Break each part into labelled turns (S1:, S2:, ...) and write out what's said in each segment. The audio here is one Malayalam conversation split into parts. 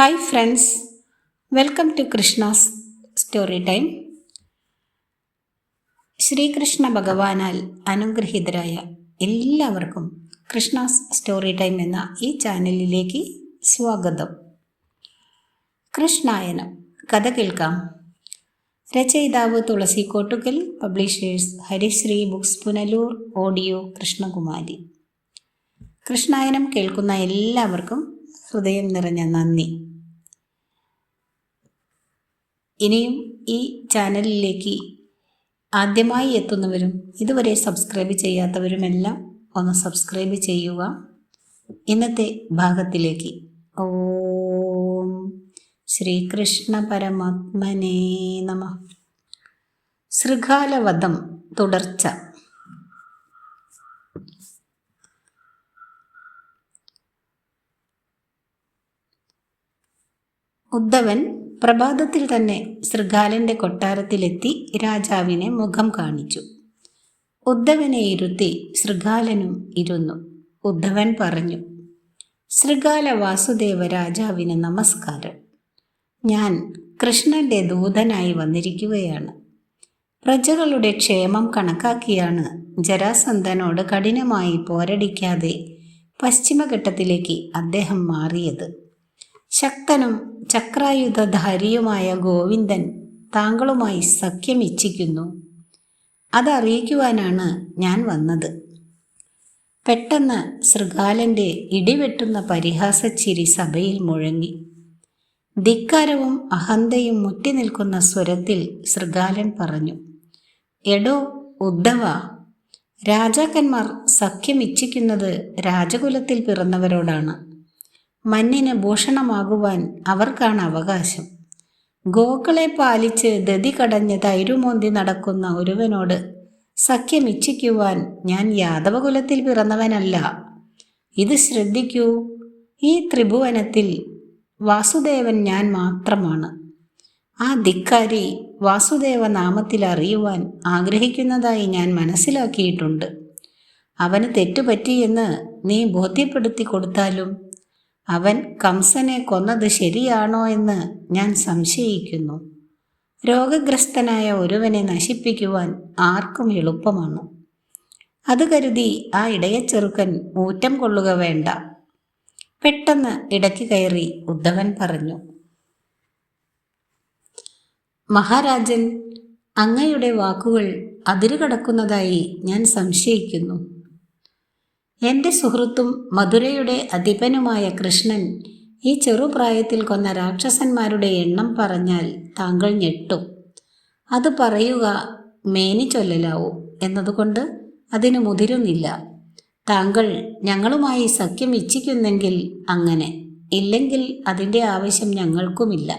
S1: Hi friends welcome to Krishna's story time Srikrishna ഭഗവാനാൽ അനുഗ്രഹീതരായ എല്ലാവർക്കും കൃഷ്ണാസ് സ്റ്റോറി ടൈം എന്ന ഈ ചാനലിലേക്ക് സ്വാഗതം. കൃഷ്ണായനം കഥ കേൾക്കാം. രചയിതാവ് Thulasi Kottukal publishers Harisree books Punalur audio Krishnakumari. Krishnayanam കേൾക്കുന്ന എല്ലാവർക്കും ഹൃദയം നിറഞ്ഞ നന്ദി. ഇനിയും ഈ ചാനലിലേക്ക് ആദ്യമായി എത്തുന്നവരും ഇതുവരെ സബ്സ്ക്രൈബ് ചെയ്യാത്തവരുമെല്ലാം ഒന്ന് സബ്സ്ക്രൈബ് ചെയ്യുക. ഇന്നത്തെ ഭാഗത്തിലേക്ക്. ഓം ശ്രീകൃഷ്ണ പരമാത്മനേ നമ. ശൃഗാലവധം തുടർച്ച. ഉദ്ധവൻ പ്രഭാതത്തിൽ തന്നെ ശൃഗാലന്റെ കൊട്ടാരത്തിലെത്തി രാജാവിനെ മുഖം കാണിച്ചു. ഉദ്ധവനെ ഇരുത്തി ശൃഗാലനും ഇരുന്നു. ഉദ്ധവൻ പറഞ്ഞു ശൃഗാല വാസുദേവ രാജാവിന് നമസ്കാരം. ഞാൻ കൃഷ്ണന്റെ ദൂതനായി വന്നിരിക്കുകയാണ്. പ്രജകളുടെ ക്ഷേമം കണക്കാക്കിയാണ് ജരാസന്ധനോട് കഠിനമായി പോരടിക്കാതെ പശ്ചിമഘട്ടത്തിലേക്ക് അദ്ദേഹം മാറിയത്. ശക്തനും ചക്രായുധധാരിയുമായ ഗോവിന്ദൻ താങ്കളുമായി സഖ്യം ഇച്ഛിക്കുന്നു അതറിയിക്കുവാനാണ് ഞാൻ വന്നത്. പെട്ടെന്ന് ശൃഗാലന്റെ ഇടിവെട്ടുന്ന പരിഹാസച്ചിരി സഭയിൽ മുഴങ്ങി. ധിക്കാരവും അഹന്തയും മുറ്റി നിൽക്കുന്ന സ്വരത്തിൽ ശൃഗാലൻ പറഞ്ഞു എടോ ഉദ്ധവ രാജാക്കന്മാർ സഖ്യം ഇച്ഛിക്കുന്നത് രാജകുലത്തിൽ പിറന്നവരോടാണ്. മണ്ണിന് ഭൂഷണമാകുവാൻ അവർക്കാണ് അവകാശം. ഗോക്കളെ പാലിച്ച് ദതി കടഞ്ഞ് തൈരുമോന്തി നടക്കുന്ന ഒരുവനോട് സഖ്യം ഇച്ഛിക്കുവാൻ ഞാൻ യാദവകുലത്തിൽ പിറന്നവനല്ല. ഇത് ശ്രദ്ധിക്കൂ ഈ ത്രിഭുവനത്തിൽ വാസുദേവൻ ഞാൻ മാത്രമാണ്. ആ ധിക്കാരി വാസുദേവ നാമത്തിൽ അറിയുവാൻ ആഗ്രഹിക്കുന്നതായി ഞാൻ മനസ്സിലാക്കിയിട്ടുണ്ട്. അവന് തെറ്റുപറ്റിയെന്ന് നീ ബോധ്യപ്പെടുത്തി കൊടുത്താലും അവൻ കംസനെ കൊന്നത് ശരിയാണോ എന്ന് ഞാൻ സംശയിക്കുന്നു. രോഗഗ്രസ്തനായ ഒരുവനെ നശിപ്പിക്കുവാൻ ആർക്കും എളുപ്പമാണ്. അത് കരുതി ആ ഇടയച്ചെറുക്കൻ ഊറ്റം കൊള്ളുക വേണ്ട. പെട്ടെന്ന് ഇടയ്ക്ക് കയറി ഉദ്ധവൻ പറഞ്ഞു മഹാരാജൻ അങ്ങയുടെ വാക്കുകൾ അതിരുകടക്കുന്നതായി ഞാൻ സംശയിക്കുന്നു. എന്റെ സുഹൃത്തും മധുരയുടെ അധിപനുമായ കൃഷ്ണൻ ഈ ചെറുപ്രായത്തിൽ കൊന്ന രാക്ഷസന്മാരുടെ എണ്ണം പറഞ്ഞാൽ താങ്കൾ ഞെട്ടും. അത് പറയുക മേനി ചൊല്ലലാവും എന്നതുകൊണ്ട് അതിന് മുതിരുന്നില്ല. താങ്കൾ ഞങ്ങളുമായി സഖ്യം ഇച്ഛിക്കുന്നെങ്കിൽ അങ്ങനെ ഇല്ലെങ്കിൽ അതിന്റെ ആവശ്യം ഞങ്ങൾക്കുമില്ല.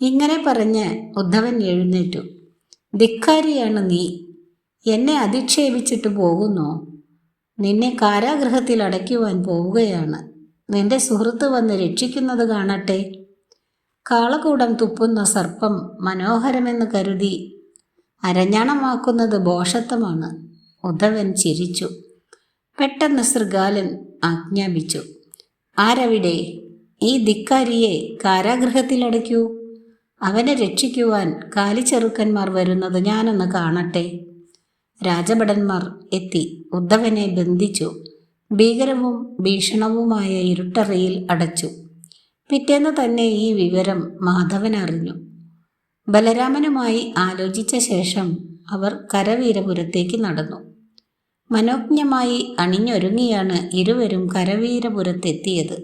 S1: ഇങ്ങനെ പറഞ്ഞ് ഉദ്ധവൻ എഴുന്നേറ്റു. ധിക്കാരിയാണ് നീ എന്നെ അധിക്ഷേപിച്ചിട്ട് പോകുന്നോ. നിന്നെ കാരാഗൃഹത്തിൽ അടയ്ക്കുവാൻ പോവുകയാണ്. നിന്റെ സുഹൃത്ത് വന്ന് രക്ഷിക്കുന്നത് കാണട്ടെ. കാളകൂടം തുപ്പുന്ന സർപ്പം മനോഹരമെന്ന് കരുതി അരഞ്ഞാണമാക്കുന്നത് ബോഷത്വമാണ്. ഉദ്ധവൻ ചിരിച്ചു. പെട്ടെന്ന് ശൃഗാലൻ ആജ്ഞാപിച്ചു. ആരവിടെ? ഈ ധിക്കാരിയെ കാരാഗൃഹത്തിലടയ്ക്കൂ അവനെ രക്ഷിക്കുവാൻ കാലിച്ചെറുക്കന്മാർ വരുന്നത് ഞാനൊന്ന് കാണട്ടെ. രാജഭടന്മാർ എത്തി ഉദ്ധവനെ ബന്ധിച്ചു. ഭീകരവും ഭീഷണവുമായ ഇരുട്ടറയിൽ അടച്ചു. പിറ്റേന്ന് തന്നെ ഈ വിവരം മാധവൻ അറിഞ്ഞു. ബലരാമനുമായി ആലോചിച്ച ശേഷം അവർ കരവീരപുരത്തേക്ക് നടന്നു. മനോജ്ഞമായി അണിഞ്ഞൊരുങ്ങിയാണ് ഇരുവരും കരവീരപുരത്തെത്തിയത്.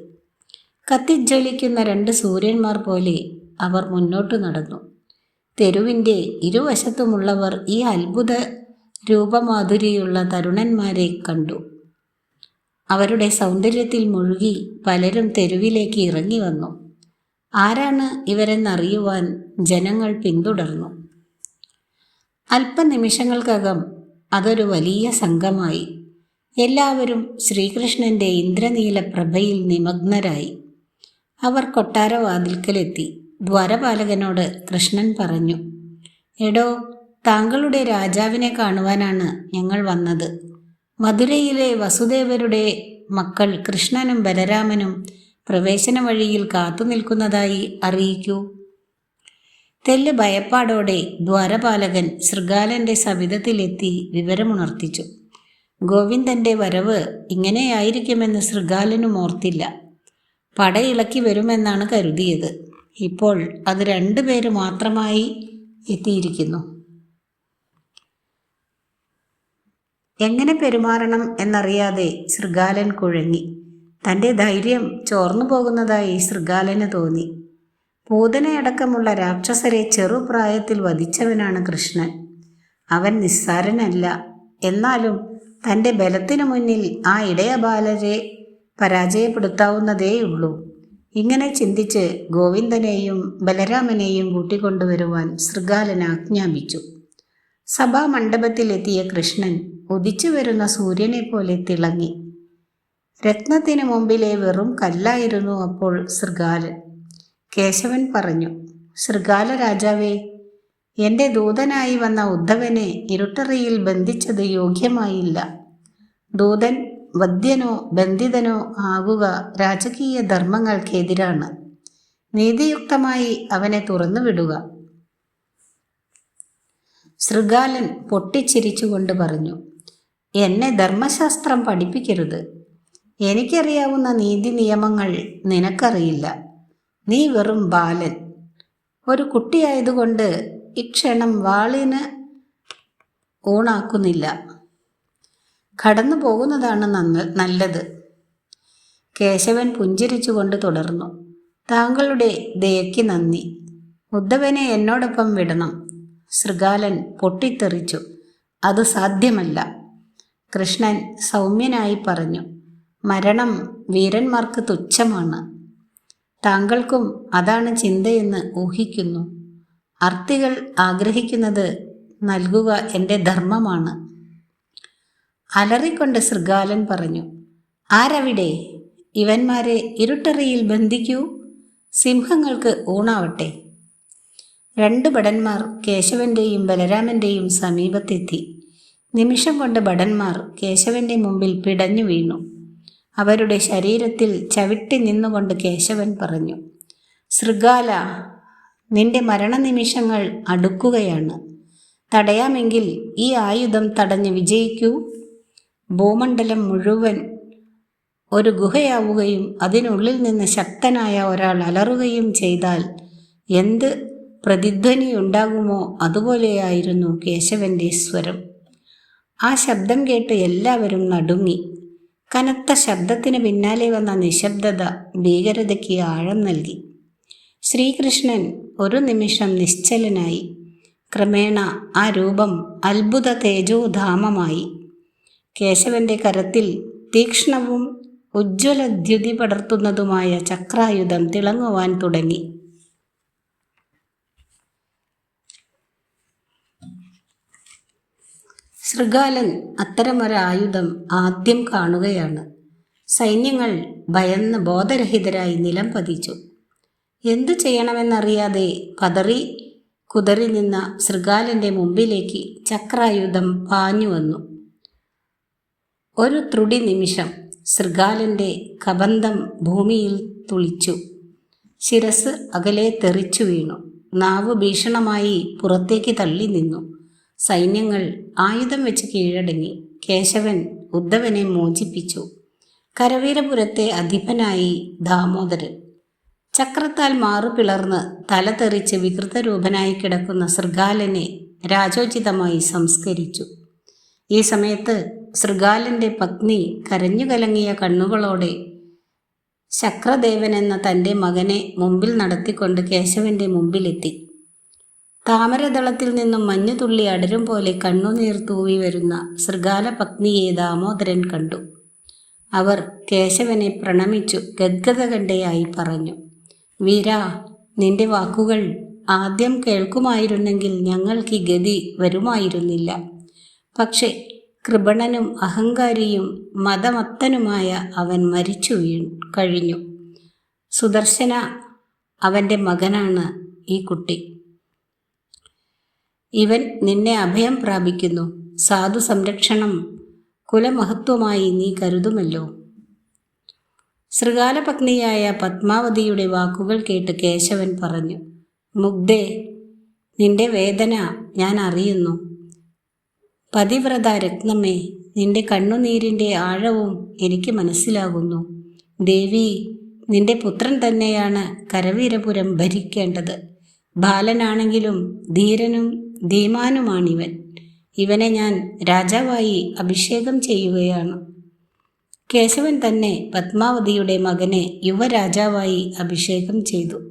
S1: കത്തിജ്വലിക്കുന്ന രണ്ട് സൂര്യന്മാർ പോലെ അവർ മുന്നോട്ട് നടന്നു. തെരുവിന്റെ ഇരുവശത്തുമുള്ളവർ ഈ അത്ഭുത രൂപമാധുരിയുള്ള തരുണന്മാരെ കണ്ടു. അവരുടെ സൗന്ദര്യത്തിൽ മുഴുകി പലരും തെരുവിലേക്ക് ഇറങ്ങി വന്നു. ആരാണ് ഇവരെന്നറിയുവാൻ ജനങ്ങൾ പിന്തുടർന്നു. അല്പനിമിഷങ്ങൾക്കകം അതൊരു വലിയ സംഘമായി. എല്ലാവരും ശ്രീകൃഷ്ണന്റെ ഇന്ദ്രനീല പ്രഭയിൽ നിമഗ്നരായി. അവർ കൊട്ടാരവാതിൽക്കലെത്തി. ദ്വാരപാലകനോട് കൃഷ്ണൻ പറഞ്ഞു എടോ താങ്കളുടെ രാജാവിനെ കാണുവാനാണ് ഞങ്ങൾ വന്നത്. മധുരയിലെ വസുദേവരുടെ മക്കൾ കൃഷ്ണനും ബലരാമനും പ്രവേശന വഴിയിൽ കാത്തു നിൽക്കുന്നതായി അറിയിക്കൂ. തെല്ല് ഭയപ്പാടോടെ ദ്വാരപാലകൻ ശൃഗാലന്റെ സവിധത്തിലെത്തി വിവരമുണർത്തിച്ചു. ഗോവിന്ദന്റെ വരവ് ഇങ്ങനെയായിരിക്കുമെന്ന് ശൃഗാലനും ഓർത്തില്ല. പടയിളക്കി വരുമെന്നാണ് കരുതിയത്. ഇപ്പോൾ അത് രണ്ടുപേര് മാത്രമായി എത്തിയിരിക്കുന്നു. എങ്ങനെ പെരുമാറണം എന്നറിയാതെ ശൃഗാലൻ കുഴങ്ങി. തന്റെ ധൈര്യം ചോർന്നു പോകുന്നതായി ശൃഗാലന് തോന്നി. പൂതനയടക്കമുള്ള രാക്ഷസരെ ചെറുപ്രായത്തിൽ വധിച്ചവനാണ് കൃഷ്ണൻ. അവൻ നിസ്സാരനല്ല. എന്നാലും തന്റെ ബലത്തിനു മുന്നിൽ ആ ഇടയ ഇടയബാലരെ പരാജയപ്പെടുത്താവുന്നതേയുള്ളൂ. ഇങ്ങനെ ചിന്തിച്ച് ഗോവിന്ദനെയും ബലരാമനെയും കൂട്ടിക്കൊണ്ടുവരുവാൻ ശൃഗാലൻ ആജ്ഞാപിച്ചു. സഭാമണ്ഡപത്തിലെത്തിയ കൃഷ്ണൻ ഉദിച്ചു വരുന്ന സൂര്യനെ പോലെ തിളങ്ങി. രത്നത്തിന് മുമ്പിലെ വെറും കല്ലായിരുന്നു അപ്പോൾ ശൃഗാലൻ കേശവൻ പറഞ്ഞു ശൃഗാല രാജാവേ എന്റെ ദൂതനായി വന്ന ഉദ്ധവനെ ഇരുട്ടറിയിൽ ബന്ധിച്ചത് യോഗ്യമായില്ല. ദൂതൻ വദ്യനോ ബന്ധിതനോ ആകുക രാജകീയ ധർമ്മങ്ങൾക്കെതിരാണ്. നീതിയുക്തമായി അവനെ തുറന്നുവിടുക. ശൃഗാലൻ പൊട്ടിച്ചിരിച്ചുകൊണ്ട് പറഞ്ഞു എന്നെ ധർമ്മശാസ്ത്രം പഠിപ്പിക്കരുത്. എനിക്കറിയാവുന്ന നീതി നിയമങ്ങൾ നിനക്കറിയില്ല. നീ വെറും ബാലൻ. ഒരു കുട്ടിയായതുകൊണ്ട് ഇക്ഷണം വാളിന് ഊണാക്കുന്നില്ല. കടന്നു പോകുന്നതാണ് നന്ന നല്ലത്. കേശവൻ പുഞ്ചിരിച്ചുകൊണ്ട് തുടർന്നു താങ്കളുടെ ദയയ്ക്ക് നന്ദി. ഉദ്ധവനെ എന്നോടൊപ്പം വിടണം. ശൃഗാലൻ പൊട്ടിത്തെറിച്ചു. അത് സാധ്യമല്ല. കൃഷ്ണൻ സൗമ്യനായി പറഞ്ഞു മരണം വീരന്മാർക്ക് തുച്ഛമാണ്. താങ്കൾക്കും അതാണ് ചിന്തയെന്ന് ഊഹിക്കുന്നു. അർത്ഥികൾ ആഗ്രഹിക്കുന്നത് നൽകുക എന്റെ ധർമ്മമാണ്. അലറിക്കൊണ്ട് ശൃഗാലൻ പറഞ്ഞു ആരവിടെ? ഇവന്മാരെ ഇരുട്ടറിയിൽ ബന്ധിക്കൂ. സിംഹങ്ങൾക്ക് ഊണാവട്ടെ. രണ്ട് ഭടന്മാർ കേശവന്റെയും ബലരാമന്റെയും സമീപത്തെത്തി. നിമിഷം കൊണ്ട് ഭടന്മാർ കേശവന്റെ മുമ്പിൽ പിടഞ്ഞു വീണു. അവരുടെ ശരീരത്തിൽ ചവിട്ടി നിന്നുകൊണ്ട് കേശവൻ പറഞ്ഞു ശൃഗാല നിന്റെ മരണനിമിഷങ്ങൾ അടുക്കുകയാണ്. തടയാമെങ്കിൽ ഈ ആയുധം തടഞ്ഞ് വിജയിക്കൂ. ഭൂമണ്ഡലം മുഴുവൻ ഒരു ഗുഹയാവുകയും അതിനുള്ളിൽ നിന്ന് ശക്തനായ ഒരാൾ അലറുകയും ചെയ്താൽ എന്ത് പ്രതിധ്വനി ഉണ്ടാകുമോ അതുപോലെയായിരുന്നു കേശവന്റെ സ്വരം. ആ ശബ്ദം കേട്ട് എല്ലാവരും നടുങ്ങി. കനത്ത ശബ്ദത്തിന് പിന്നാലെ വന്ന നിശബ്ദത ഭീകരതയ്ക്ക് ആഴം നൽകി. ശ്രീകൃഷ്ണൻ ഒരു നിമിഷം നിശ്ചലനായി. ക്രമേണ ആ രൂപം അത്ഭുത തേജോധാമമായി. കേശവന്റെ കരത്തിൽ തീക്ഷ്ണവും ഉജ്ജ്വല ദ്യുതി പടർത്തുന്നതുമായ ചക്രായുധം തിളങ്ങുവാൻ തുടങ്ങി. ശൃഗാലൻ അത്തരമൊരായുധം ആദ്യം കാണുകയാണ്. സൈന്യങ്ങൾ ഭയന്ന് ബോധരഹിതരായി നിലം പതിച്ചു. എന്തു ചെയ്യണമെന്നറിയാതെ പതറി കുതറി നിന്ന ശൃഗാലന്റെ മുമ്പിലേക്ക് ചക്രായുധം പാഞ്ഞു വന്നു. ഒരു ത്രുടി നിമിഷം ശൃഗാലന്റെ കബന്ധം ഭൂമിയിൽ തുളിച്ചു. ശിരസ് അകലെ തെറിച്ചു വീണു. നാവ് ഭീഷണമായി പുറത്തേക്ക് തള്ളി നിന്നു. സൈന്യങ്ങൾ ആയുധം വെച്ച് കീഴടങ്ങി. കേശവൻ ഉദ്ധവനെ മോചിപ്പിച്ചു. കരവീരപുരത്തെ അധിപനായി ദാമോദരൻ. ചക്രത്താൽ മാറുപിളർന്ന് തല തെറിച്ച് വികൃതരൂപനായി കിടക്കുന്ന ശൃഗാലനെ രാജോചിതമായി സംസ്കരിച്ചു. ഈ സമയത്ത് ശൃഗാലന്റെ പത്നി കരഞ്ഞു കലങ്ങിയ കണ്ണുകളോടെ ശക്രദേവൻ എന്ന തന്റെ മകനെ മുമ്പിൽ നടത്തിക്കൊണ്ട് കേശവന്റെ മുമ്പിലെത്തി. താമരദളത്തിൽ നിന്നും മഞ്ഞുതുള്ളി അടരും പോലെ കണ്ണുനീർ തൂവി വരുന്ന ശൃഗാല പത്നിയെ ദാമോദരൻ കണ്ടു. അവർ കേശവനെ പ്രണമിച്ചു ഗദ്ഗതകണ്ഠയായി പറഞ്ഞു വീര നിന്റെ വാക്കുകൾ ആദ്യം കേൾക്കുമായിരുന്നെങ്കിൽ ഞങ്ങൾക്ക് ഈ ഗതി വരുമായിരുന്നില്ല. പക്ഷേ കൃപണനും അഹങ്കാരിയും മതമത്തനുമായ അവൻ മരിച്ചു വീണു കഴിഞ്ഞു. സുദർശന അവന്റെ മകനാണ് ഈ കുട്ടി. ഇവൻ നിന്നെ അഭയം പ്രാപിക്കുന്നു. സാധു സംരക്ഷണം കുലമഹത്വമായി നീ കരുതുമല്ലോ. ശൃഗാലപത്നിയായ പത്മാവതിയുടെ വാക്കുകൾ കേട്ട് കേശവൻ പറഞ്ഞു മുഗ്ധേ നിന്റെ വേദന ഞാൻ അറിയുന്നു. പതിവ്രത രത്നമേ നിന്റെ കണ്ണുനീരിന്റെ ആഴവും എനിക്ക് മനസ്സിലാകുന്നു. ദേവി നിന്റെ പുത്രൻ തന്നെയാണ് കരവീരപുരം ഭരിക്കേണ്ടത്. ബാലനാണെങ്കിലും ധീരനും ധീമാനുമാണിവൻ. ഇവനെ ഞാൻ രാജാവായി അഭിഷേകം ചെയ്യുകയാണ്. കേശവൻ തന്നെ പത്മാവതിയുടെ മകനെ യുവരാജാവായി അഭിഷേകം ചെയ്തു.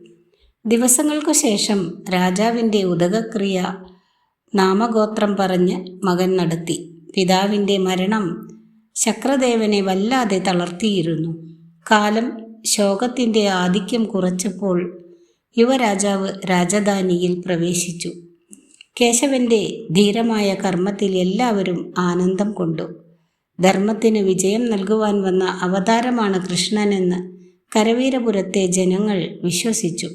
S1: ദിവസങ്ങൾക്കു ശേഷം രാജാവിന്റെ ഉദകക്രിയ നാമഗോത്രം പറഞ്ഞ് മകൻ നടത്തി. പിതാവിന്റെ മരണം ശക്രദേവനെ വല്ലാതെ തളർത്തിയിരുന്നു. കാലം ശോകത്തിന്റെ ആധിക്യം കുറച്ചപ്പോൾ യുവരാജാവ് രാജധാനിയിൽ പ്രവേശിച്ചു. കേശവന്റെ ധീരമായ കർമ്മത്തിൽ എല്ലാവരും ആനന്ദം കൊണ്ടു. ധർമ്മത്തിന് വിജയം നൽകുവാൻ വന്ന അവതാരമാണ് കൃഷ്ണനെന്ന് കരവീരപുരത്തെ ജനങ്ങൾ വിശ്വസിച്ചു.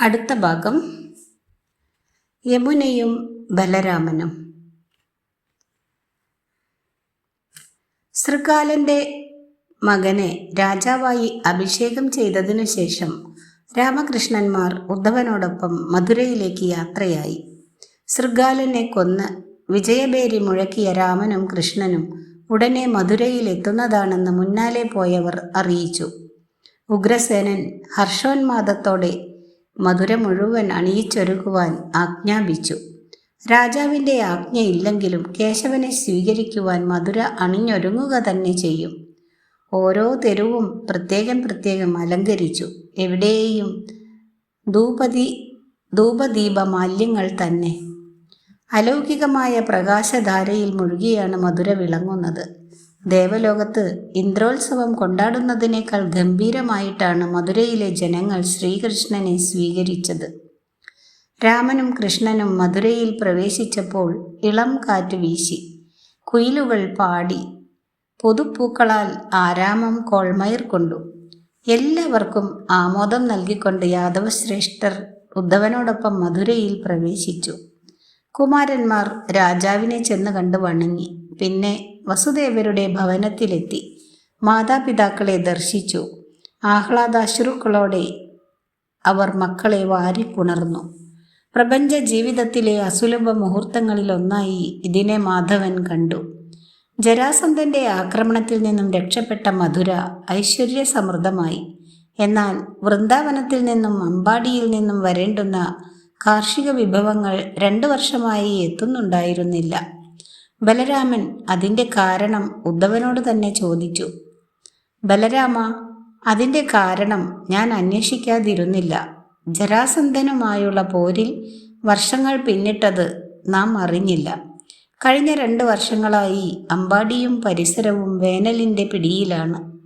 S1: അടുത്ത ഭാഗം. യമുനയും ബലരാമനും. ശൃഗാലന്റെ മകനെ രാജാവായി അഭിഷേകം ചെയ്തതിനു ശേഷം രാമകൃഷ്ണന്മാർ ഉദ്ധവനോടൊപ്പം മധുരയിലേക്ക് യാത്രയായി. ശൃഗാലനെ കൊന്ന് വിജയബേരി മുഴക്കിയ രാമനും കൃഷ്ണനും ഉടനെ മധുരയിൽ എത്തുന്നതാണെന്ന് മുന്നാലെ പോയവർ അറിയിച്ചു. ഉഗ്രസേനൻ ഹർഷോന്മാദത്തോടെ മധുര മുഴുവൻ അണിയിച്ചൊരുക്കുവാൻ ആജ്ഞാപിച്ചു. രാജാവിന്റെ ആജ്ഞയില്ലെങ്കിലും കേശവനെ സ്വീകരിക്കുവാൻ മധുര അണിഞ്ഞൊരുങ്ങുക തന്നെ ചെയ്യും. ഓരോ തെരുവും പ്രത്യേകം പ്രത്യേകം അലങ്കരിച്ചു. എവിടെയും ധൂപതി ധൂപദീപ മാല്യങ്ങൾ തന്നെ. അലൗകികമായ പ്രകാശധാരയിൽ മുഴുകിയാണ് മധുര വിളങ്ങുന്നത്. ദേവലോകത്ത് ഇന്ദ്രോത്സവം കൊണ്ടാടുന്നതിനേക്കാൾ ഗംഭീരമായിട്ടാണ് മധുരയിലെ ജനങ്ങൾ ശ്രീകൃഷ്ണനെ സ്വീകരിച്ചത്. രാമനും കൃഷ്ണനും മധുരയിൽ പ്രവേശിച്ചപ്പോൾ ഇളം കാറ്റ് വീശി. കുയിലുകൾ പാടി പുതുപ്പൂക്കളാൽ ആരാമം കോൾമയിർ കൊണ്ടു. എല്ലാവർക്കും ആമോദം നൽകിക്കൊണ്ട് യാദവശ്രേഷ്ഠർ ഉദ്ധവനോടൊപ്പം മധുരയിൽ പ്രവേശിച്ചു. കുമാരന്മാർ രാജാവിനെ ചെന്ന് കണ്ട് വണങ്ങി. പിന്നെ വസുദേവരുടെ ഭവനത്തിലെത്തി. മാതാപിതാക്കളെ ദർശിച്ചു. ആഹ്ലാദാശ്രുക്കളോടെ അവർ മക്കളെ വാരിപ്പുണർന്നു. പ്രപഞ്ച ജീവിതത്തിലെ അസുലഭ മുഹൂർത്തങ്ങളിലൊന്നായി ഇതിനെ മാധവൻ കണ്ടു. ജരാസന്ധന്റെ ആക്രമണത്തിൽ നിന്നും രക്ഷപ്പെട്ട മധുര ഐശ്വര്യസമൃദ്ധമായി. എന്നാൽ വൃന്ദാവനത്തിൽ നിന്നും അമ്പാടിയിൽ നിന്നും വരേണ്ടുന്ന കാർഷിക വിഭവങ്ങൾ രണ്ടു വർഷമായി എത്തുന്നുണ്ടായിരുന്നില്ല. ബലരാമൻ അതിന്റെ കാരണം ഉദ്ധവനോട് തന്നെ ചോദിച്ചു. ബലരാമ അതിന്റെ കാരണം ഞാൻ അന്വേഷിക്കാതിരുന്നില്ല. ജരാസന്ധനുമായുള്ള പോരിൽ വർഷങ്ങൾ പിന്നിട്ടത് നാം അറിഞ്ഞില്ല. കഴിഞ്ഞ രണ്ട് വർഷങ്ങളായി അമ്പാടിയും പരിസരവും വേനലിന്റെ പിടിയിലാണ്.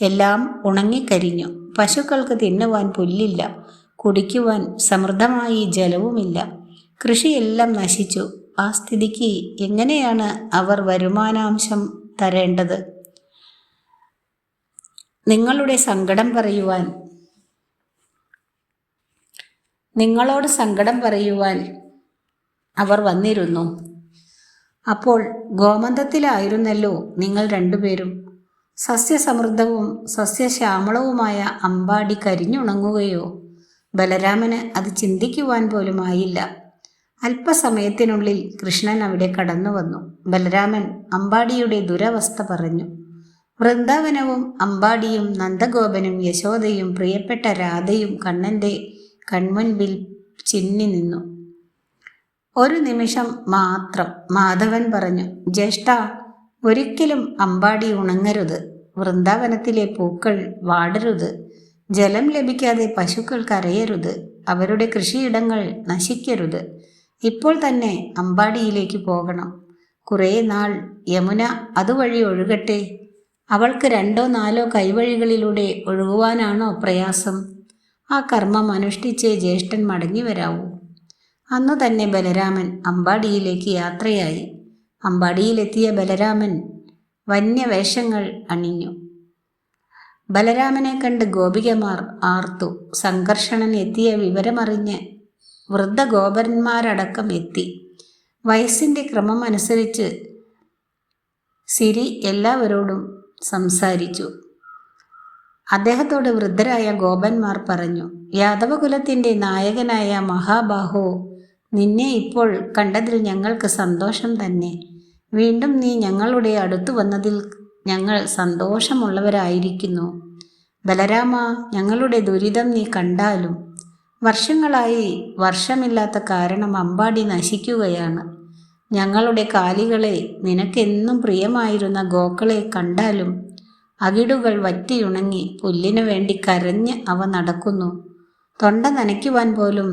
S1: എല്ലാം ഉണങ്ങിക്കരിഞ്ഞു. പശുക്കൾക്ക് തിന്നുവാൻ പുല്ലില്ല. കുടിക്കുവാൻ സമൃദ്ധമായി ജലവുമില്ല. കൃഷിയെല്ലാം നശിച്ചു. ആ സ്ഥിതിക്ക് എങ്ങനെയാണ് അവർ വരുമാനാംശം തരേണ്ടത്? നിങ്ങളുടെ സങ്കടം പറയുവാൻ. നിങ്ങളോട് സങ്കടം പറയുവാൻ അവർ വന്നിരുന്നു. അപ്പോൾ ഗോമന്തത്തിലായിരുന്നല്ലോ നിങ്ങൾ രണ്ടുപേരും. സസ്യസമൃദ്ധവും സസ്യശ്യാമളവുമായ അമ്പാടി കരിഞ്ഞുണങ്ങുകയോ? ബലരാമന് അത് ചിന്തിക്കുവാൻ പോലും ആയില്ല. അല്പസമയത്തിനുള്ളിൽ കൃഷ്ണൻ അവിടെ കടന്നു വന്നു ബലരാമൻ അമ്പാടിയുടെ ദുരവസ്ഥ പറഞ്ഞു. വൃന്ദാവനവും അമ്പാടിയും നന്ദഗോപനും യശോദയും പ്രിയപ്പെട്ട രാധയും കണ്ണന്റെ കൺമുൻപിൽ ചിന്നി നിന്നു. ഒരു നിമിഷം മാത്രം മാധവൻ പറഞ്ഞു ജ്യേഷ്ഠ ഒരിക്കലും അമ്പാടി ഉണങ്ങരുത്. വൃന്ദാവനത്തിലെ പൂക്കൾ വാടരുത്. ജലം ലഭിക്കാതെ പശുക്കൾ കരയരുത്. അവരുടെ കൃഷിയിടങ്ങൾ നശിക്കരുത്. ഇപ്പോൾ തന്നെ അമ്പാടിയിലേക്ക് പോകണം. കുറേ നാൾ യമുന അതുവഴി ഒഴുകട്ടെ. അവൾക്ക് രണ്ടോ നാലോ കൈവഴികളിലൂടെ ഒഴുകുവാനാണോ പ്രയാസം? ആ കർമ്മം അനുഷ്ഠിച്ചേ ജ്യേഷ്ഠൻ മടങ്ങി വരാവൂ അന്നു തന്നെ ബലരാമൻ അമ്പാടിയിലേക്ക് യാത്രയായി. അമ്പാടിയിലെത്തിയ ബലരാമൻ വന്യവേഷങ്ങൾ അണിഞ്ഞു. ബലരാമനെ കണ്ട് ഗോപികമാർ ആർത്തു. സംഘർഷണൻ എത്തിയ വിവരമറിഞ്ഞ് വൃദ്ധഗോപന്മാരടക്കം എത്തി. വയസ്സിന്റെ ക്രമം അനുസരിച്ച് സിരി എല്ലാവരോടും സംസാരിച്ചു. അദ്ദേഹത്തോട് വൃദ്ധരായ ഗോപന്മാർ പറഞ്ഞു യാദവകുലത്തിന്റെ നായകനായ മഹാബാഹോ നിന്നെ ഇപ്പോൾ കണ്ടതിൽ ഞങ്ങൾക്ക് സന്തോഷം തന്നെ. വീണ്ടും നീ ഞങ്ങളുടെ അടുത്തു വന്നതിൽ ഞങ്ങൾ സന്തോഷമുള്ളവരായിരിക്കുന്നു. ബലരാമ ഞങ്ങളുടെ ദുരിതം നീ കണ്ടാലും വർഷങ്ങളായി വർഷമില്ലാത്ത കാരണം അമ്പാടി നശിക്കുകയാണ്. ഞങ്ങളുടെ കാലികളെ നിനക്കെന്നും പ്രിയമായിരുന്ന ഗോക്കളെ കണ്ടാലും അകിടുകൾ വറ്റിയുണങ്ങി പുല്ലിനു വേണ്ടി കരഞ്ഞ് അവ നടക്കുന്നു. തൊണ്ട നനയ്ക്കുവാൻ പോലും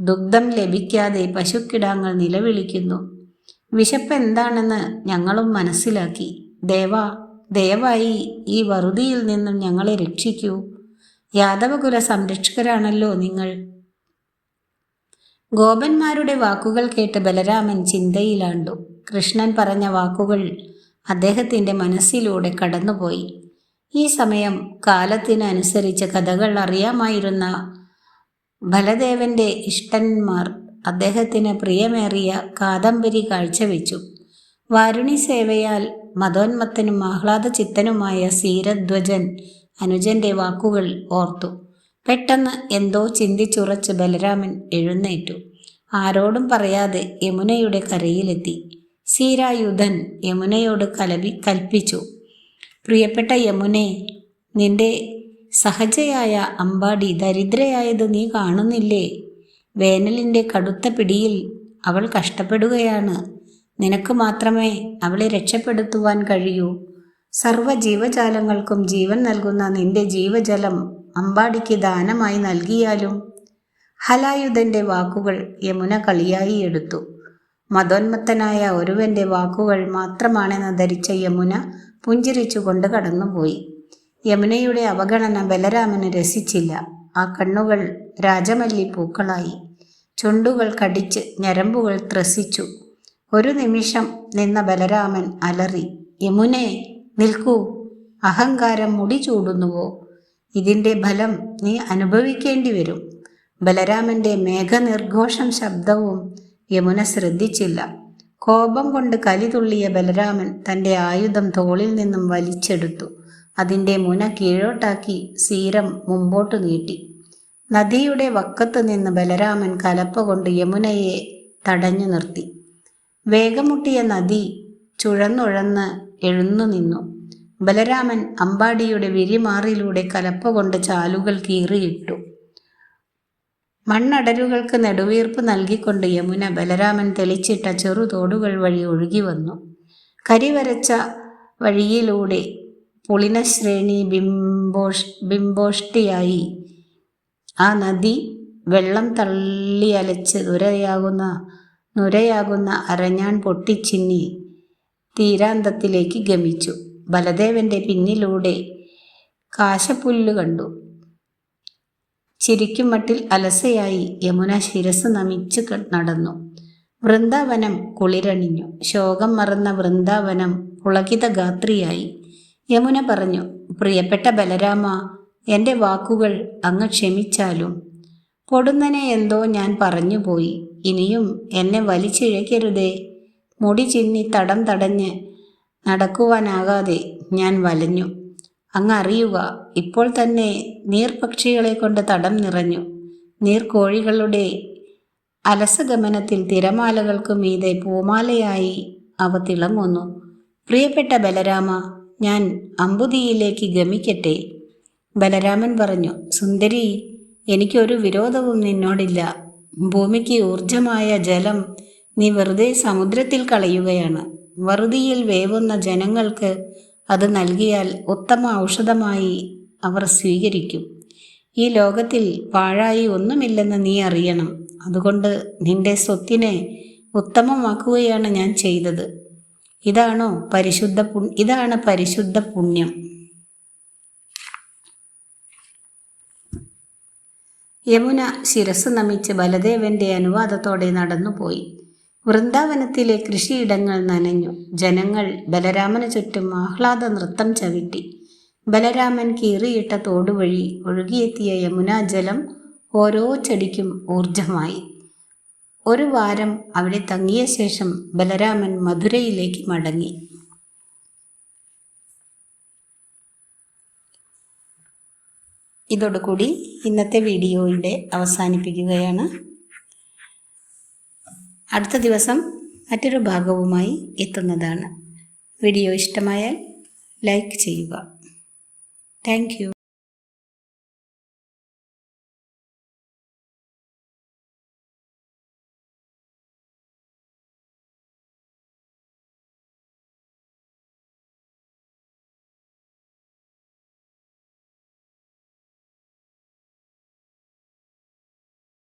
S1: ദുഗ്ധം ലഭിക്കാതെ പശുക്കിടാങ്ങൾ നിലവിളിക്കുന്നു. വിശപ്പ് എന്താണെന്ന് ഞങ്ങളും മനസ്സിലാക്കി. ദേവ ദയവായി ഈ വറുതിയിൽ നിന്നും ഞങ്ങളെ രക്ഷിക്കൂ. യാദവകുല സംരക്ഷകരാണല്ലോ നിങ്ങൾ. ഗോപന്മാരുടെ വാക്കുകൾ കേട്ട് ബലരാമൻ ചിന്തയിലാണ്ടു. കൃഷ്ണൻ പറഞ്ഞ വാക്കുകൾ അദ്ദേഹത്തിന്റെ മനസ്സിലൂടെ കടന്നുപോയി. ഈ സമയം കാലത്തിനനുസരിച്ച് കഥകൾ അറിയാമായിരുന്ന ബലദേവന്റെ ഇഷ്ടന്മാർ അദ്ദേഹത്തിന് പ്രിയമേറിയ കാദംബരി കാഴ്ചവെച്ചു. വാരുണി സേവയാൽ മതോന്മത്തനും ആഹ്ലാദ ചിത്തനുമായ സീരധ്വജൻ അനുജന്റെ വാക്കുകൾ ഓർത്തു. പെട്ടെന്ന് എന്തോ ചിന്തിച്ചുറച്ച് ബലരാമൻ എഴുന്നേറ്റു. ആരോടും പറയാതെ യമുനയുടെ കരയിലെത്തി. സീരായുധൻ യമുനയോട് കലപി കൽപ്പിച്ചു. പ്രിയപ്പെട്ട യമുനെ നിന്റെ സഹജയായ അമ്പാടി ദരിദ്രയായത് നീ കാണുന്നില്ലേ? വേനലിന്റെ കടുത്ത പിടിയിൽ അവൾ കഷ്ടപ്പെടുകയാണ്. നിനക്ക് മാത്രമേ അവളെ രക്ഷപ്പെടുത്തുവാൻ കഴിയൂ. സർവ ജീവജാലങ്ങൾക്കും ജീവൻ നൽകുന്ന നിന്റെ ജീവജലം അമ്പാടിക്ക് ദാനമായി നൽകിയാലും ഹലായുധന്റെ വാക്കുകൾ യമുന കളിയായി എടുത്തു. മതോന്മത്തനായ ഒരുവന്റെ വാക്കുകൾ മാത്രമാണെന്ന് ധരിച്ച യമുന പുഞ്ചിരിച്ചുകൊണ്ട് കടന്നുപോയി. യമുനയുടെ അവഗണന ബലരാമന് രസിച്ചില്ല. ആ കണ്ണുകൾ രാജമല്ലി പൂക്കളായി. ചുണ്ടുകൾ കടിച്ച് ഞരമ്പുകൾ ത്രസിച്ചു. ഒരു നിമിഷം നിന്ന ബലരാമൻ അലറി യമുനെ നിൽക്കൂ. അഹങ്കാരം മുടി ചൂടുന്നുവോ? ഇതിന്റെ ഫലം നീ അനുഭവിക്കേണ്ടി വരും. ബലരാമന്റെ മേഘനിർഘോഷം ശബ്ദവും യമുന ശ്രദ്ധിച്ചില്ല. കോപം കൊണ്ട് കലിതുള്ളിയ ബലരാമൻ തന്റെ ആയുധം തോളിൽ നിന്നും വലിച്ചെടുത്തു. അതിന്റെ മുന കീഴോട്ടാക്കി സീരം മുമ്പോട്ട് നീട്ടി. നദിയുടെ വക്കത്ത് നിന്ന് ബലരാമൻ കലപ്പ കൊണ്ട് യമുനയെ തടഞ്ഞു നിർത്തി. വേഗമുട്ടിയ നദി ചുഴന്നുഴന്ന് എഴുന്നു നിന്നു. ബലരാമൻ അമ്പാടിയുടെ വിരിമാറിലൂടെ കലപ്പ കൊണ്ട് ചാലുകൾ കീറിയിട്ടു. മണ്ണടരുകൾക്ക് നെടുവീർപ്പ് നൽകിക്കൊണ്ട് യമുന ബലരാമൻ തെളിച്ചിട്ട ചെറുതോടുകൾ വഴി ഒഴുകി വന്നു. കരിവരച്ച വഴിയിലൂടെ പുളിനശ്രേണി ബിംബോഷ് ബിംബോഷ്ടിയായി. ആ നദി വെള്ളം തള്ളിയലച്ച് ദുരയാകുന്ന നുരയാകുന്ന അരഞ്ഞാൻ പൊട്ടിച്ചിന്നി തീരാന്തത്തിലേക്ക് ഗമിച്ചു. ബലദേവന്റെ പിന്നിലൂടെ കാശപ്പുല്ല് കണ്ടു. ചിരിക്കും മട്ടിൽ അലസയായി യമുന ശിരസ് നമിച്ചു നടന്നു. വൃന്ദാവനം കുളിരണിഞ്ഞു. ശോകം മറന്ന വൃന്ദാവനം പുളകിത ഗാത്രിയായി യമുന പറഞ്ഞു പ്രിയപ്പെട്ട ബലരാമ എന്റെ വാക്കുകൾ അങ്ങ് ക്ഷമിച്ചാലും. പൊടുന്നനെ എന്തോ ഞാൻ പറഞ്ഞുപോയി ഇനിയും എന്നെ വലിച്ചിഴക്കരുതേ മുടി ചിന്നി തടം തടഞ്ഞ് നടക്കുവാനാകാതെ ഞാൻ വലഞ്ഞു. അങ്ങ് അറിയുക ഇപ്പോൾ തന്നെ നീർപക്ഷികളെ കൊണ്ട് തടം നിറഞ്ഞു. നീർക്കോഴികളുടെ അലസഗമനത്തിൽ തിരമാലകൾക്കു മീതെ പൂമാലയായി അവ തിളങ്ങുന്നു. പ്രിയപ്പെട്ട ബലരാമ ഞാൻ അമ്പുതിയിലേക്ക് ഗമിക്കട്ടെ? ബലരാമൻ പറഞ്ഞു സുന്ദരി എനിക്കൊരു വിരോധവും നിന്നോടില്ല. ഭൂമിക്ക് ഊർജമായ ജലം നീ വെറുതെ സമുദ്രത്തിൽ കളയുകയാണ്. വറുതിയിൽ വേവുന്ന ജനങ്ങൾക്ക് അത് നൽകിയാൽ ഉത്തമ ഔഷധമായി അവർ സ്വീകരിക്കും. ഈ ലോകത്തിൽ പാഴായി ഒന്നുമില്ലെന്ന് നീ അറിയണം. അതുകൊണ്ട് നിന്റെ സ്വത്തിനെ ഉത്തമമാക്കുകയാണ് ഞാൻ ചെയ്തത്. ഇതാണോ പരിശുദ്ധ ഇതാണ് പരിശുദ്ധ പുണ്യം. യമുന ശിരസ് നമിച്ച് ബലദേവന്റെ അനുവാദത്തോടെ നടന്നുപോയി. വൃന്ദാവനത്തിലെ കൃഷിയിടങ്ങൾ നനഞ്ഞു. ജനങ്ങൾ ബലരാമന് ചുറ്റും ആഹ്ലാദ നൃത്തം ചവിട്ടി. ബലരാമൻ കീറിയിട്ട തോടുവഴി ഒഴുകിയെത്തിയ യമുനാ ജലം ഓരോ ചെടിക്കും ഊർജമായി ഒരു വാരം അവിടെ തങ്ങിയ ശേഷം ബലരാമൻ മധുരയിലേക്ക് മടങ്ങി. ഇതോടുകൂടി ഇന്നത്തെ വീഡിയോയുടെ അവസാനിപ്പിക്കുകയാണ്. അടുത്ത ദിവസം മറ്റൊരു ഭാഗവുമായി എത്തുന്നതാണ്. വീഡിയോ ഇഷ്ടമായാൽ ലൈക്ക് ചെയ്യുക. താങ്ക്